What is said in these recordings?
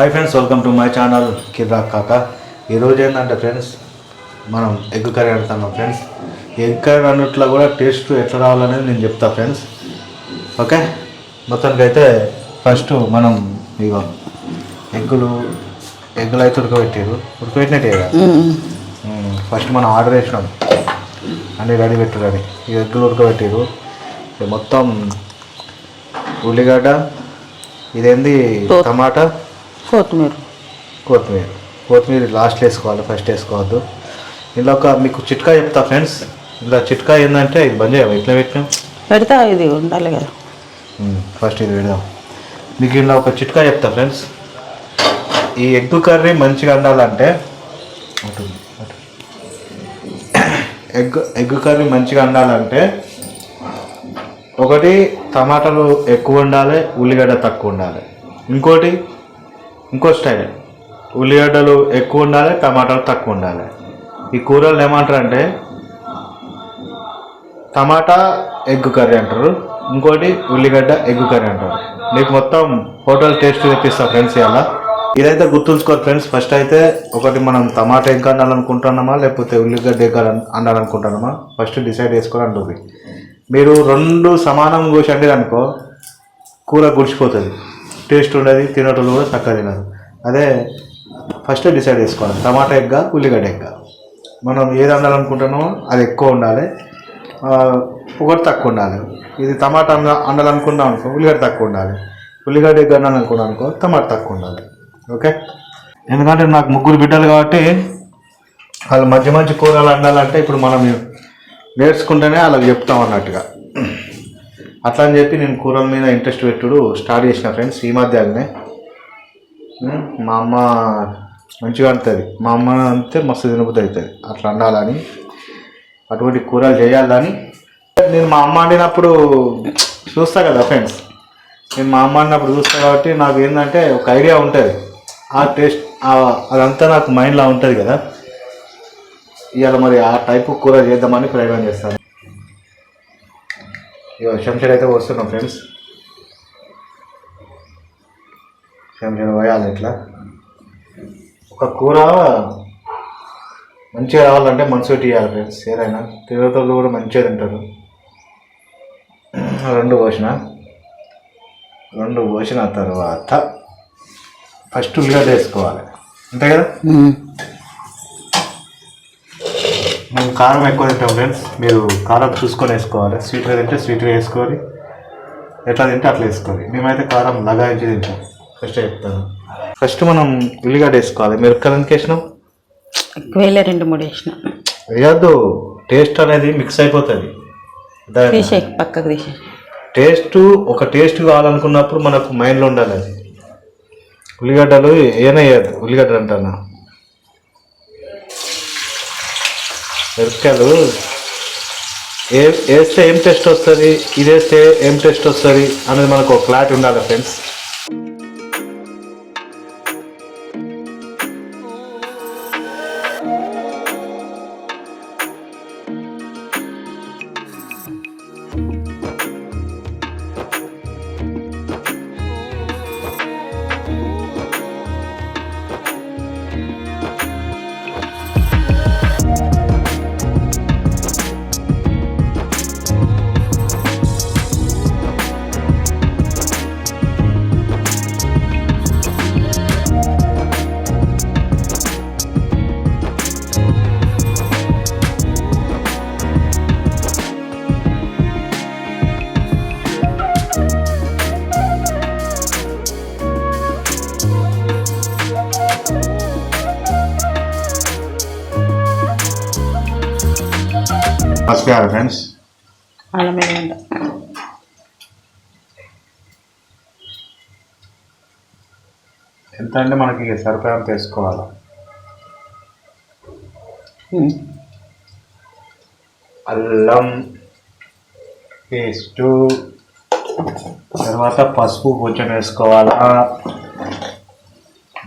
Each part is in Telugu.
Hi friends welcome to my channel కిర్రా కాక ఈరోజు ఏంటంటే ఫ్రెండ్స్ మనం ఎగ్ కర్రీ అంటున్నాం ఫ్రెండ్స్ ఎగ్ కర్రీ అన్నట్లో కూడా టేస్ట్ ఎట్లా రావాలనేది నేను చెప్తా ఫ్రెండ్స్ ఓకే మొత్తానికి అయితే ఫస్ట్ మనం ఇగో ఎగ్గులు ఎగ్గులు అయితే ఉడకబెట్టారు ఉడకబెట్టినట్టే కదా? ఫస్ట్ మనం ఆర్డర్ చేసినాం. అన్నీ రెడీ పెట్టురని ఈ ఎగ్గులు ఉడకబెట్టారు మొత్తం ఉల్లిగడ్డ ఇదేంది? టమాటా కొత్తిమీర. కొత్తిమీర. కొత్తిమీర లాస్ట్ వేసుకోవాలి ఫస్ట్ వేసుకోవద్దు. ఇందులో ఒక మీకు చిట్కా చెప్తా ఫ్రెండ్స్ ఇందులో చిట్కా ఏంటంటే ఇది బంద్ చేయవా ఇట్లా పెట్టినాం పెడతా ఇది ఉండాలి కదా. ఫస్ట్ ఇది పెడదాం. మీకు ఇందులో ఒక చిట్కా చెప్తా ఫ్రెండ్స్ ఈ ఎగ్ కర్రీ మంచిగా వండాలంటే. ఎగ్ ఎగ్ కర్రీ మంచిగా వండాలంటే ఒకటి టమాటాలు ఎక్కువ ఉండాలి ఉల్లిగడ్డ తక్కువ ఉండాలి. ఇంకోటి ఇంకో స్టైల్. ఉల్లిగడ్డలు ఎక్కువ ఉండాలి టమాటాలు తక్కువ ఉండాలి. ఈ కూరలు ఏమంటారు అంటే టమాటా ఎగ్ కర్రీ అంటారు ఇంకోటి ఉల్లిగడ్డ ఎగ్ కర్రీ అంటారు. మీకు మొత్తం హోటల్ టేస్ట్ తెప్పిస్తా ఫ్రెండ్స్ ఇలా ఇదైతే గుర్తుంచుకోరు ఫ్రెండ్స్ ఫస్ట్ అయితే ఒకటి మనం టమాటా ఎగ్ అనాలనుకుంటున్నామా లేకపోతే ఉల్లిగడ్డ ఎగ్ అనాలనుకుంటున్నామా ఫస్ట్ డిసైడ్ చేసుకొని అంటుంది మీరు రెండు సమానం కోసండి అనుకో కూర గుడిచిపోతుంది. టేస్ట్ ఉండదు తినేటోళ్ళు కూడా చక్కగా తినదు అదే ఫస్ట్ డిసైడ్ చేసుకోవాలి. టమాటా ఎగ్గ ఉల్లిగడ్డ ఎగ్గ. మనం ఏది వండాలనుకుంటున్నామో అది ఎక్కువ ఉండాలి. ఒకటి తక్కువ ఉండాలి. ఇది టమాటా అంద వండాలనుకున్నాం అనుకో ఉల్లిగడ్డ తక్కువ ఉండాలి. ఉల్లిగడ్డ ఎగ్గ వండాలనుకున్నాం అనుకో టమాటా తక్కువ ఉండాలి. ఓకే? ఎందుకంటే నాకు ముగ్గురు బిడ్డలు కాబట్టి వాళ్ళు మంచి మంచి కూరలు వండాలంటే ఇప్పుడు మనం నేర్చుకుంటేనే వాళ్ళకి చెప్తాం అన్నట్టుగా. అట్లా అని చెప్పి నేను కూరల మీద ఇంట్రెస్ట్ పెట్టుడు స్టార్ట్ చేసిన ఫ్రెండ్స్ ఈ మధ్యనే మా అమ్మ మంచిగా అంటుంది మా అమ్మ అంతే మస్తు తినబుద్ధి అవుతుంది అట్లా వండాలని అటువంటి కూరలు చేయాలని. నేను మా అమ్మ వండినప్పుడు చూస్తా కదా ఫ్రెండ్స్. నేను మా అమ్మ వండినప్పుడు చూస్తా కాబట్టి నాకు ఏంటంటే ఒక ఐడియా ఉంటుంది. ఆ టేస్ట్ అదంతా నాకు మైండ్లో ఉంటుంది కదా. ఇవాళ మరి ఆ టైపు కూర చేద్దామని ప్రయోగం చేస్తాను. ఇక శంషర్ అయితే వస్తున్నాం ఫ్రెండ్స్. శంషర్ పోయాలి ఇట్లా. ఒక కూర మంచిగా రావాలంటే మనసు ఇవ్వాలి ఫ్రెండ్స్ ఏదైనా. తిరుగుతూ కూడా మంచిగా తింటారు. రెండు పోసిన. రెండు పోసిన తర్వాత ఫస్ట్ ఉల్లిగడ్డ వేసుకోవాలి. అంతే కదా? మేము కారం ఎక్కువ తింటాం ఫ్రెండ్స్. మీరు కారం చూసుకొని వేసుకోవాలి. స్వీట్గా తింటే స్వీట్గా వేసుకోవాలి. ఎట్లా తింటే అట్లా వేసుకోవాలి. మేమైతే కారం లగాయించి తింటాం. ఫస్ట్ చెప్తాను. ఫస్ట్ మనం ఉల్లిగడ్డ వేసుకోవాలి. మిరపకాయలు ఎందుకు వేసినాం వేలే రెండు మూడు వేసిన. వేయద్దు. టేస్ట్ అనేది మిక్స్ అయిపోతుంది. తీసే పక్కకు తీసే టేస్ట్ ఒక టేస్ట్ కావాలనుకున్నప్పుడు మనకు మైండ్లో ఉండాలి అది. ఉల్లిగడ్డలు ఏనయ్యదు ఉల్లిగడ్డలు అంటానా? మిరపకాయలు ఏ వేస్తే ఏం టెస్ట్ వస్తుంది? ఇది వేస్తే ఏం టెస్ట్ వస్తుంది? అనేది మనకు ఒక క్లారిటీ ఉండాలి ఫ్రెండ్స్. పసుపు ఫ్రెండ్స్. ఎంత అంటే మనకి సరిపోయేంత వేసుకోవాలి? ఉమ్. అల్లం పేస్టు తర్వాత పసుపు కొంచెం వేసుకోవాలా?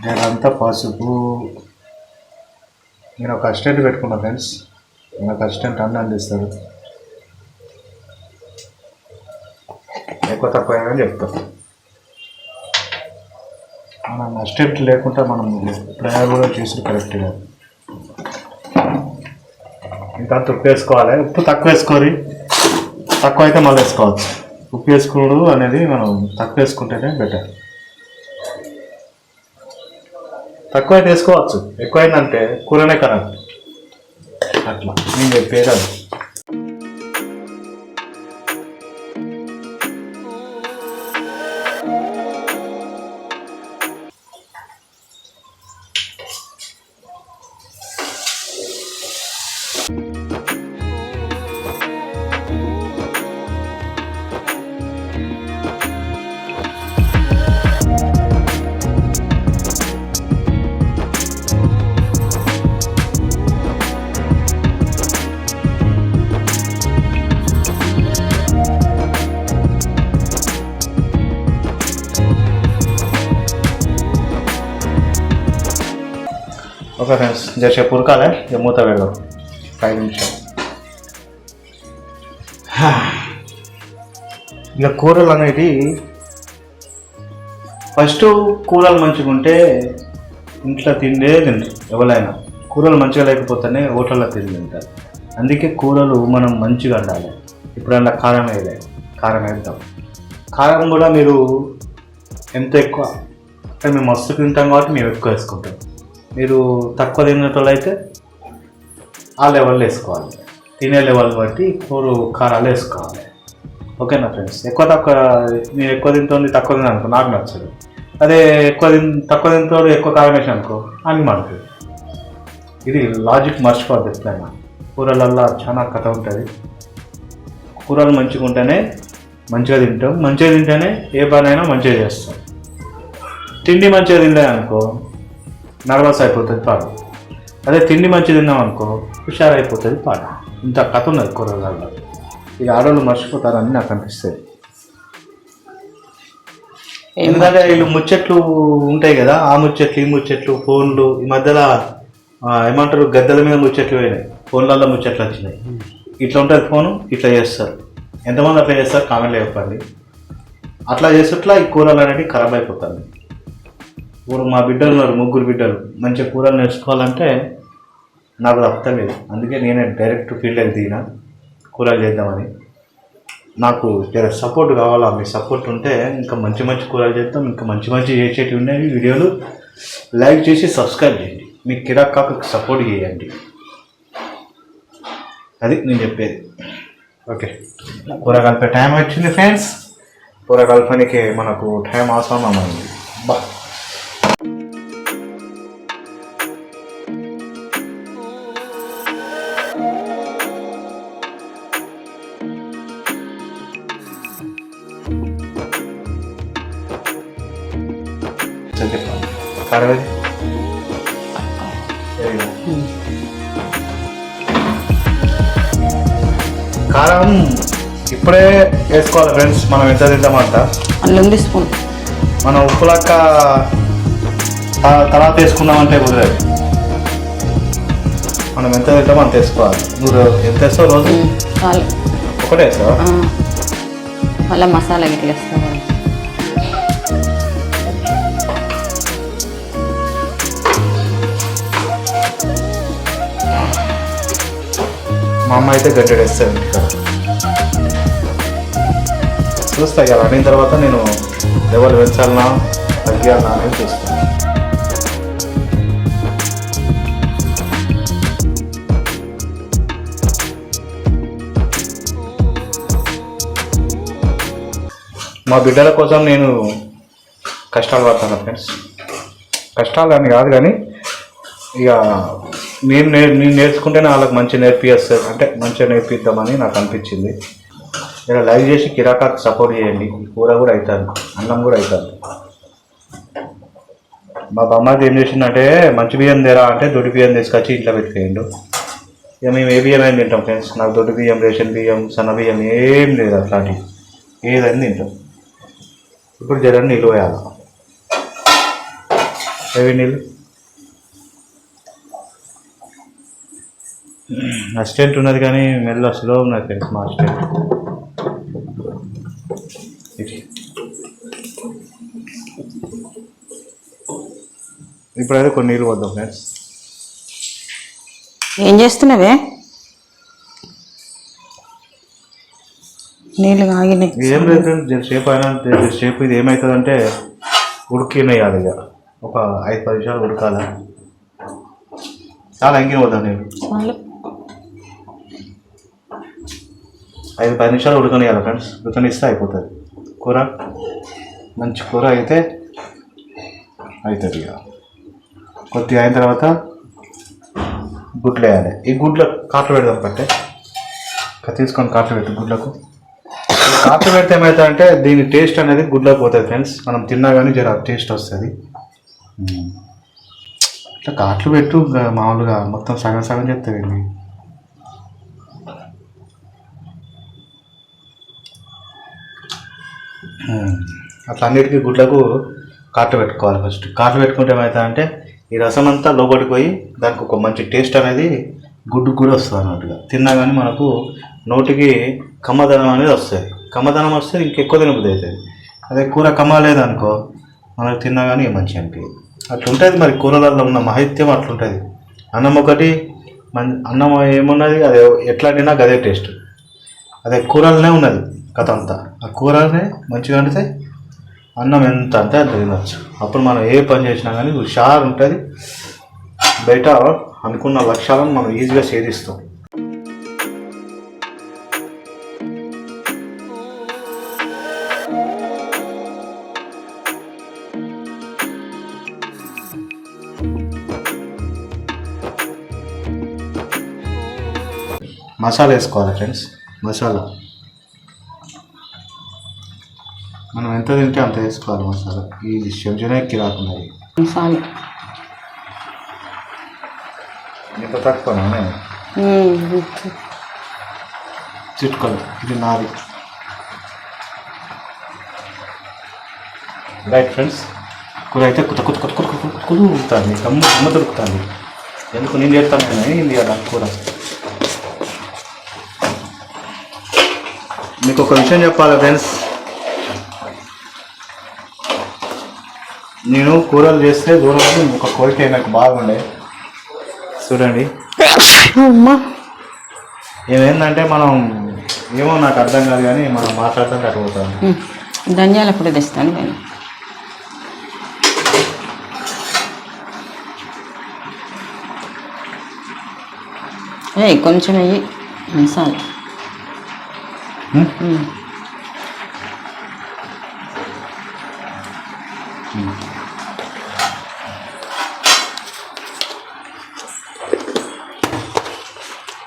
నేనంతా పసుపు. నేను ఒక అసిస్టెంట్ పెట్టుకున్నా ఫ్రెండ్స్. నాకు అసిస్టెంట్ అన్న అందిస్తాడు ఎక్కువ తక్కువ అయినా చెప్తాను మన అసిస్టెంట్ లేకుండా మనం ప్రయాణం కూడా చేసుడు కరెక్ట్గా. ఇంకా ఉప్పు వేసుకోవాలి. ఉప్పు తక్కువ వేసుకోరి. తక్కువ అయితే మళ్ళీ వేసుకోవచ్చు. ఉప్పు వేసుకోడు అనేది మనం తక్కువ వేసుకుంటేనే బెటర్. తక్కువ అయితే వేసుకోవచ్చు. ఎక్కువైందంటే కూరనే కరెక్ట్. అట్లా. నేను చెప్పేది జరసేపు ఉరకాలే ఇక మూత వెళ్ళాం ఐదు నిమిషాలు. హా. ఇక కూరలు అనేది ఫస్ట్ కూరలు మంచిగా ఉంటే ఇంట్లో తిండే తింటారు ఎవరైనా. కూరలు మంచిగా లేకపోతేనే హోటల్లో తిని తింటారు. అందుకే కూరలు మనం మంచిగా వండాలి. ఇప్పుడన్నా కారం వేయలే కారం వేద్దాం. కారం కూడా మీరు ఎంత ఎక్కువ అంటే మేము మస్తు తింటాం కాబట్టి మేము ఎక్కువ వేసుకుంటాం. మీరు తక్కువ తినేటోళ్ళు అయితే ఆ లెవెల్లో వేసుకోవాలి. తినే లెవెల్ బట్టి కూర కారాలు వేసుకోవాలి. ఓకేనా ఫ్రెండ్స్? ఎక్కువ తక్కువ నేను ఎక్కువ తింటుంది తక్కువ తిననుకో అనుకో నాకు నచ్చదు. అదే ఎక్కువ తిన్ తక్కువ తింటాడు ఎక్కువ కారం వేసాను అనుకో అని మనకు ఇది లాజిక్ మర్చిపోద్ది ఎప్పుడైనా. కూరలల్లో చాలా కథ ఉంటుంది. కూరలు మంచిగా ఉంటేనే మంచిగా తింటాం. మంచిగా తింటేనే ఏ పనైనా మంచిగా చేస్తాం. తిండి మంచిగా తినలే అనుకో నర్వస్ అయిపోతుంది పాడు అదే తిండి మంచిగా తిన్నాం అనుకో హుషారు అయిపోతుంది పాడు ఇంత కథ ఉన్నది కూరగాయలలో ఇక ఆడవాళ్ళు మర్చిపోతారని నాకు అనిపిస్తుంది ఎందుకంటే వీళ్ళు ముచ్చట్లు ఉంటాయి కదా ఆ ముచ్చట్లు ఈ ముచ్చట్లు ఫోన్లు ఈ మధ్యలో ఏమంటారు గద్దెల మీద ముచ్చట్లు పోయినాయి. ఫోన్లలో ముచ్చట్లు వచ్చినాయి. ఇట్లా ఉంటుంది ఫోను ఇట్లా చేస్తారు. ఎంతమంది అట్లా చేస్తారు? కామెంట్లో చెప్పండి. అట్లా చేసేట్లా ఈ కూరలు అనేవి ఖరాబ్ అయిపోతుంది ఇప్పుడు మా బిడ్డలు ఉన్నారు ముగ్గురు బిడ్డలు. మంచిగా కూరలు నేర్చుకోవాలంటే నాకు తప్పలేదు అందుకే నేనే డైరెక్ట్ ఫీల్డ్కి దిగిన కూరలు చేద్దామని. నాకు సపోర్ట్ కావాలా? మీ సపోర్ట్ ఉంటే ఇంకా మంచి మంచి కూరలు చేద్దాం. ఇంకా మంచి మంచి చేసేటివి ఉన్నాయి. వీడియోలు లైక్ చేసి సబ్స్క్రైబ్ చేయండి. మీ కిరాక్ కాకు సపోర్ట్ చేయండి. అది నేను చెప్పేది. ఓకే కూర కలిపే టైం వచ్చింది ఫ్రెండ్స్ కూర కలపనికి మనకు టైం అవసరం అయింది. చెప్పండి కారం ఇప్పుడే వేసుకోవాలి ఫ్రెండ్స్. మనం ఎంత తింటామంట అందులో ఉంది స్పూన్. మనం ఉప్పు లెక్క తర్వాత వేసుకున్నామంటే కుదరదు. మనం ఎంత తింటామో అంత వేసుకోవాలి. నువ్వు ఎంత వేస్తావు రోజు? ఒకటే వేస్తావా. మళ్ళీ మసాలా గిట్ల వేస్తాం మా అమ్మ అయితే గడ్డెడు వేస్తుంది. చూస్తా ఇక అయిన తర్వాత నేను లెవెల్ పెంచాలనా తగ్గాలనా అనేది చూస్తాను. మా బిడ్డల కోసం నేను కష్టాలు పడతాను ఫ్రెండ్స్ కష్టాలు అని కాదు కానీ ఇక నేను నే నేను నేర్చుకుంటేనే వాళ్ళకి మంచి నేర్పిస్తారు అంటే మంచిగా నేర్పిద్దామని నాకు అనిపించింది. ఇలా లైవ్ చేసి కిరాకాకు సపోర్ట్ చేయండి. కూర కూడా అవుతుంది అన్నం కూడా అవుతుంది మా బొమ్మకి ఏం చేసిందంటే మంచి బియ్యం తెరా అంటే దొడ్డి బియ్యం తీసుకొచ్చి ఇంట్లో పెట్టుకోండు ఇక మేము ఏ బియ్యం అయినా తింటాం ఫ్రెండ్స్? నాకు దొడ్డి బియ్యం రేషన్ బియ్యం సన్న బియ్యం ఏం లేదు అట్లాంటివి. ఏదైనా తింటాం. ఇప్పుడు జర నీళ్ళు వేయాలి ఏవి నీళ్ళు? అసిస్టెంట్ ఉన్నది కానీ మెల్ల స్లో ఉన్నది ఫ్రెండ్స్ మా అసిస్టెంట్. ఇప్పుడైతే కొన్ని నీళ్ళు వద్దాం ఫ్రెండ్స్ ఏం చేస్తున్నావే? నీళ్ళు ఆగినాయి ఏం లేదు ఫ్రెండ్స్ సేపు అయినా సేపు ఇది ఏమవుతుందంటే ఉడికినేయాలి ఇక. ఒక ఐదు పది నిమిషాలు ఉడకాల. చాలా ఎంగిన వద్దాం నేను చాలు ఐదు పది నిమిషాలు ఉడకనియాలి ఫ్రెండ్స్ ఉడకనిస్తే అయిపోతుంది. కూర? మంచి కూర అయితే అవుతుంది ఇక. కొద్దిగా అయిన తర్వాత గుడ్లు వేయాలి. ఈ గుడ్ల కాట్లు పెడదాం పట్టే. తీసుకొని కాట్లు పెట్టు గుడ్లకు. కాట్లు పెడితే ఏమవుతుందంటే దీని టేస్ట్ అనేది గుడ్లకు పోతుంది ఫ్రెండ్స్ మనం తిన్నా కానీ జర టేస్ట్ వస్తుంది. ఇట్లా కాట్లు పెట్టు మామూలుగా మొత్తం సగం సగం చెప్తాయండి అట్లా అన్నిటికీ గుడ్లకు కాట పెట్టుకోవాలి ఫస్ట్ కాట పెట్టుకుంటే ఏమవుతుందంటే ఈ రసం అంతా లోపలికి పోయి దానికి ఒక మంచి టేస్ట్ అనేది గుడ్డుకు కూడా వస్తుంది అన్నట్టుగా. తిన్నా కానీ మనకు నోటికి కమ్మదనం అనేది వస్తుంది. కమ్మదనం వస్తే ఇంకెక్కువ తినబుద్ధి అవుతుంది. అదే కూర కమ్మలేదనుకో మనకు తిన్నా కానీ మంచి అనిపించదు అట్లుంటుంది మరి కూరలలో ఉన్న మహిత్యం అట్లుంటుంది. అన్నం ఒకటి మన అన్నం ఏమున్నది అది ఎట్లా తిన్నా అదే టేస్ట్ అదే కూరలనే ఉన్నది. కథ అంతా ఆ కూరనే మంచిగా వండితే అన్నం ఎంత అంటే అంత తినచ్చు. అప్పుడు మనం ఏ పని చేసినా కానీ హుషారు ఉంటుంది. బయట అనుకున్న లక్ష్యాలను మనం ఈజీగా ఛేదిస్తాం. మసాలా వేసుకోవాలి ఫ్రెండ్స్ మసాలా. మనం ఎంత తింటే అంత వేసుకోవాలి మసాలా ఈ చెంచునే కిరాకున్నది చాలు ఇంత తక్కువనే చిట్కలు. ఇది నాది. రైట్ ఫ్రెండ్స్ కూర అయితే కొత్త కొత్త కొత్త కొత్త కొత్త కొత్త ఉడుకుతుంది. కమ్మ కమ్మ దొరుకుతుంది ఎందుకు నేను చేస్తాను కానీ ఇది అలా కూర? మీకు ఒక విషయం చెప్పాలి ఫ్రెండ్స్ నేను కూరలు చేస్తే దూరం ఒక కోరిక నాకు బాగుండే. చూడండి. అమ్మా. ఏమేందంటే మనం ఏమో నాకు అర్థం కాదు కానీ మనం మాట్లాడటం ఉమ్, ధనియాల పొడి తెస్తాను నేను. ఏ కొంచెం వెయ్యి మసాలా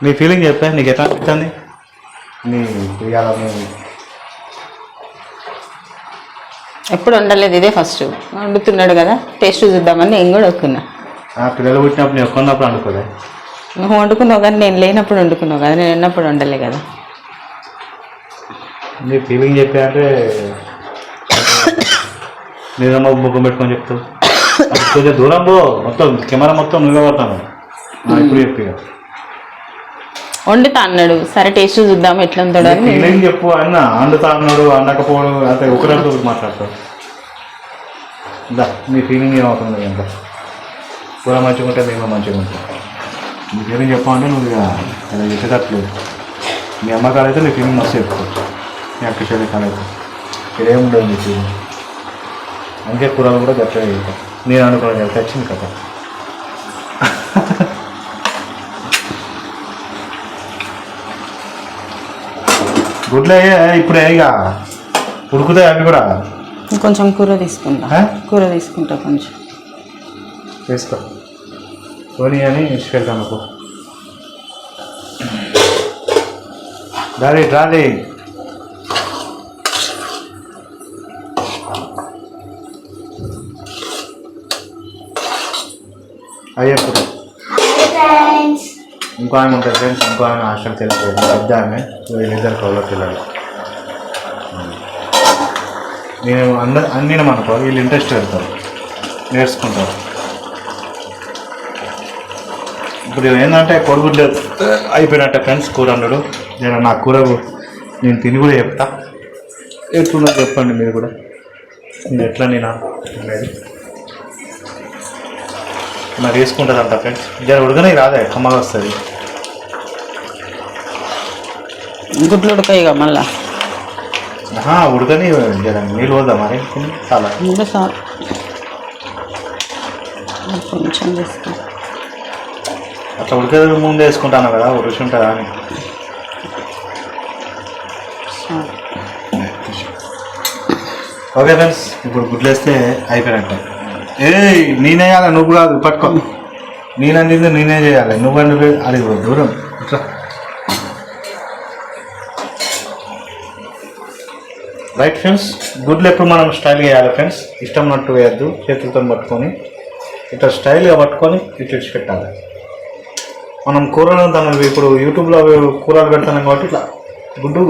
నీ ఫీలింగ్ చెప్పా నీకు ఎట్లా అనిపిస్తుంది నీ ఇవాళ ఎప్పుడు వండలేదు ఇదే ఫస్ట్ వండుతున్నాడు కదా టేస్ట్ చూద్దామని నేను కూడా వండుకున్నా ఆ పిల్లలు పుట్టినప్పుడు నేను కొన్నప్పుడు అనుకోలే నువ్వు వండుకున్నావు కానీ నేను లేనప్పుడు వండుకున్నావు కదా నేను ఉన్నప్పుడు వండలే కదా. నీ ఫీలింగ్ చెప్పా అంటే నిజమో ముఖం పెట్టుకొని చెప్తావు కొంచెం దూరం పో మొత్తం కెమెరా మొత్తం నువ్వే పడతాను. ఇప్పుడు చెప్పి వండుతా అన్నాడు. సరే టేస్ట్ చూద్దాం ఎట్లా ఉందో అని. నేను- చెప్పు అన్న వండుతా అన్నాడు అందకపోవడం అంటే ఒకరితో మాట్లాడతాడు. మీ ఫీలింగ్ ఏమవుతుంది ఎంత కూర మంచిగా ఉంటే మేము మంచిగా ఉంటాం. నీ ఫీలింగ్ చెప్పాలంటే నువ్వు ఇక ఇలా చెప్పేటట్లేదు. మీ అమ్మకాలు అయితే నీ ఫీలింగ్ మస్తు చెప్పుకోవచ్చు మీ అక్క చెల్లి కాలైతే ఇక్కడ ఉండదు నీ ఫీలింగ్ అందుకే కూరలు కూడా గట్టిగా చేస్తాం. నేను అనుకున్నాను కదా వచ్చింది కదా. గుడ్లే ఇప్పుడే ఇక ఉడుకుతాయి అవి కూడా? కొంచెం కూర తీసుకుంటా ఆ? కూర తీసుకుంటా కొంచెం. వేసుకో. పోనీ అని ఇచ్చిపెడతాను నాకు డాడీ డాడీ అయ్యప్పుడు ఇంకో ఆమె ఉంటుంది ఫ్రెండ్స్ ఇంకో ఆమె హాస్టల్కి వెళ్ళిపోయింది పెద్ద ఆమె వీళ్ళిద్దరు కౌలో పిల్లలు. నేను అంద అన్నీ అనుకో వీళ్ళు ఇంట్రెస్ట్ పెడతారు నేర్చుకుంటారు. ఇప్పుడు ఏంటంటే కొడుగుడ్లు అయిపోయినట్టే ఫ్రెండ్స్ కూర అన్నాడు నేను నా కూర నేను తిని కూడా చెప్తా. ఎట్లున్నా చెప్పండి మీరు కూడా. ఎట్లా నేను? అనేది మరి వేసుకుంటుందంట ఫ్రెండ్స్ జర ఉడకనే రాదే కమ్మగా వస్తుంది. గుడ్లు ఉడకాయి ఇక మళ్ళా. ఉడకని జర నీళ్ళు పోదా మరి చాలా. ఇంకా చాలు. కొంచెం తీసుకో అట్లా ఉడకే ముందు వేసుకుంటాను కదా రుచి ఉంటుందా అని. ఓకే ఫ్రెండ్స్ ఇప్పుడు గుడ్లు వేస్తే అయిపోయినట్టు. ఏ నేనే చేయాలి నువ్వు కాదు పట్టుకో. నేనందింది నేనే చేయాలి నువ్వు అంటే అది దూరం ఇట్లా. రైట్ ఫ్రెండ్స్ గుడ్లు ఎప్పుడు మనం స్టైల్ చేయాలి ఫ్రెండ్స్ ఇష్టం ఉన్నట్టు వేయద్దు చేతులతో పట్టుకొని. ఇట్లా స్టైల్గా పట్టుకొని ఇట్లా పెట్టాలి మనం కూరలు తన ఇప్పుడు యూట్యూబ్లో కూరలు పెడతాం కాబట్టి ఇట్లా గుడ్డు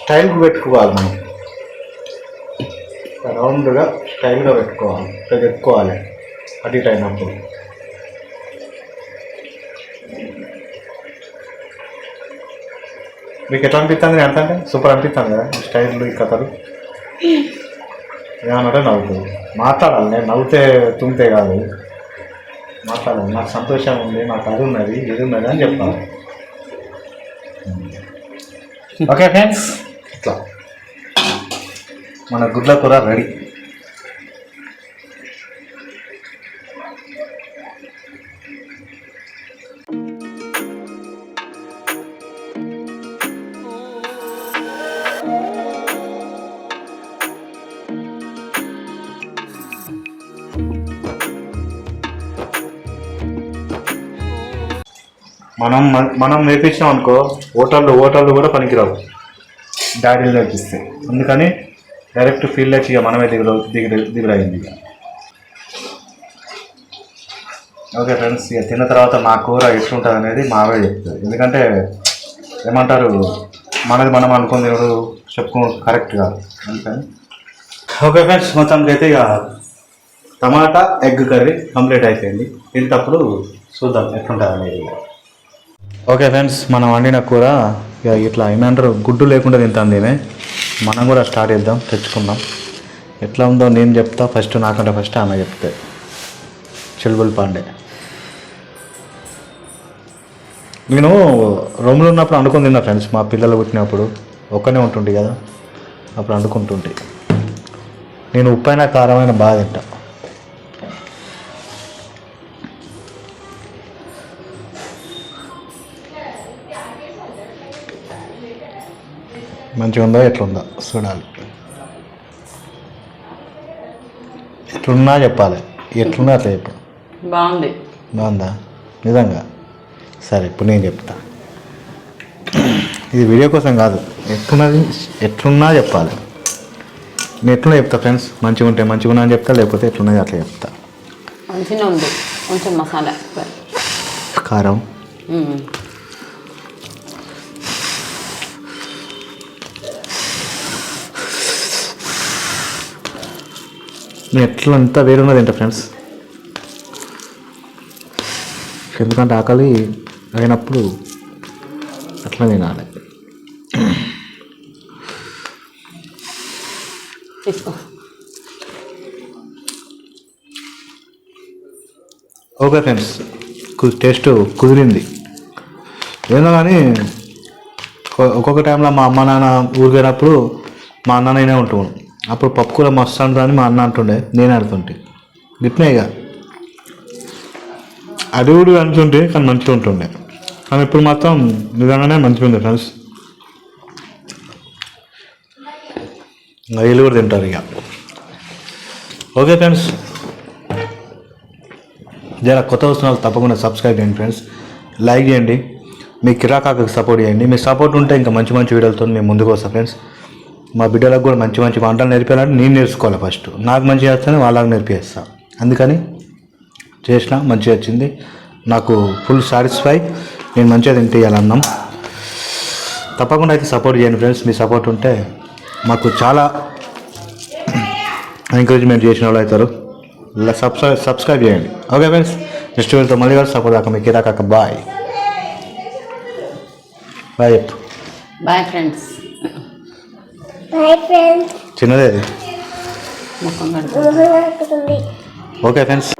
స్టైల్కి పెట్టుకోవాలి మనం. రౌండ్గా స్టైల్గా పెట్టుకోవాలి ఇట్లా పెట్టుకోవాలి. అటు ఇటు అయినప్పుడు. మీకు ఎట్లా అనిపిస్తుంది? ఎంత అంటే సూపర్ అనిపిస్తుంది కదా ఈ స్టైల్ ఈ కథలు. ఏమన్నాడే నవ్వుతుంది. మాట్లాడాలి నేను నవ్వుతే తుమ్మితే కాదు. మాట్లాడాలి. నాకు సంతోషం ఉంది నాకు అది ఉన్నది ఇది ఉన్నది అని చెప్పాలి. Okay friends? ఇట్లా. మన గుడ్ల కూర రెడీ. మనం మనం నేర్పించాం అనుకో ఓటర్లు ఓటర్లు కూడా పనికిరావు. డాడీలు నేర్పిస్తే. అందుకని డైరెక్ట్ ఫీల్డ్లోకి ఇక మనమే దిగులు దిగులు దిగులైంది ఇక. ఓకే ఫ్రెండ్స్ ఇక తిన్న తర్వాత మా కూర ఎట్లుంటుంది అనేది మావే చెప్తుంది ఎందుకంటే ఏమంటారు మనది మనం అనుకుని తినడు చెప్పుకో కరెక్ట్ కాదు అందుకని ఓకే ఫ్రెండ్స్ మొత్తానికి అయితే ఇక టమాటా ఎగ్ కర్రీ కంప్లీట్ అయిపోయింది. తింటప్పుడు చూద్దాం ఎట్లుంటుంది అనేది ఓకే ఫ్రెండ్స్ మనం వండిన కూర ఇక ఇట్లా ఏమంటారు గుడ్డు లేకుండా తింటాను నేనే మనం కూడా స్టార్ట్ చేద్దాం తెచ్చుకుందాం. ఎట్లా ఉందో నేను చెప్తా ఫస్ట్ నాకంటే ఫస్ట్ ఆమె చెప్తే. చెల్బుల్ పాండే. నేను రూమ్లో ఉన్నప్పుడు అనుకుని తిన్నా ఫ్రెండ్స్ మా పిల్లలు పుట్టినప్పుడు. ఒక్కనే ఉంటుండే కదా అప్పుడు అనుకుంటుంటే నేను ఉప్పైన కారమైన బాగా తింటా. మంచిగా ఉందో ఎట్లుందో? చూడాలి. ఎట్లున్నా చెప్పాలి. ఎట్లున్నా అట్లా చెప్పు. బాగుంది. బాగుందా? నిజంగా? సరే ఇప్పుడు నేను చెప్తా. ఇది వీడియో కోసం కాదు. ఎట్లున్నది ఎట్లున్నా చెప్పాలి. నేను ఎట్లున్నా చెప్తా ఫ్రెండ్స్? మంచిగా ఉంటే మంచిగా ఉన్నా అని చెప్తా లేకపోతే ఎట్లున్నది అట్లా చెప్తా. మంచిగా ఉంది కొంచెం మసాలా. కారం. మ్మ్. నేను ఎట్లా అంత వేరున్నది ఏంటో ఫ్రెండ్స్? ఎందుకంటే ఆకలి అయినప్పుడు అట్లా తినాలి. ఓకే ఫ్రెండ్స్ టేస్ట్ కుదిరింది. ఏందో కానీ ఒక్కొక్క టైంలో మా అమ్మ నాన్న ఊరిపోయినప్పుడు మా అన్న నేనే ఉంటున్నాను అప్పుడు పప్పు కూర మస్తు అని మా అన్న అంటుండే నేను ఆడుతుంటే గిట్నే ఇక అడుగుడు అంటుంటే కానీ మంచిగా ఉంటుండే. కానీ ఇప్పుడు మాత్రం నిజంగానే మంచిగా ఉంది ఫ్రెండ్స్. ఇంకా వీళ్ళు కూడా తింటారు ఇక. Okay friends. జర కొత్త వస్తున్న తప్పకుండా సబ్స్క్రైబ్ చేయండి ఫ్రెండ్స్. లైక్ చేయండి. మీ కిరాకాకు సపోర్ట్ చేయండి. మీ సపోర్ట్ ఉంటే ఇంకా మంచి మంచి వీడియోలతో మేము ముందుకు వస్తాం ఫ్రెండ్స్. మా బిడ్డలకు కూడా మంచి మంచి వంటలు నేర్పాలంటే నేను నేర్చుకోవాలి ఫస్ట్. నాకు మంచిగా చేస్తాను వాళ్ళకి నేర్పిస్తా. అందుకని చేసిన మంచిగా వచ్చింది. నాకు ఫుల్ సాటిస్ఫై. నేను మంచిగా తింటేయాలన్నాం. తప్పకుండా అయితే సపోర్ట్ చేయండి ఫ్రెండ్స్. మీ సపోర్ట్ ఉంటే మాకు చాలా ఎంకరేజ్మెంట్ చేసిన వాళ్ళు అవుతారు. సబ్స్క్రై సబ్స్క్రైబ్ చేయండి. Okay friends. నెక్స్ట్ వీడియోతో మళ్ళీ కలిసి సపోర్ట్ దాకా మీకు దాకా బాయ్. బాయ్ చెప్పు బాయ్ ఫ్రెండ్స్. చిన్నదే. Okay friends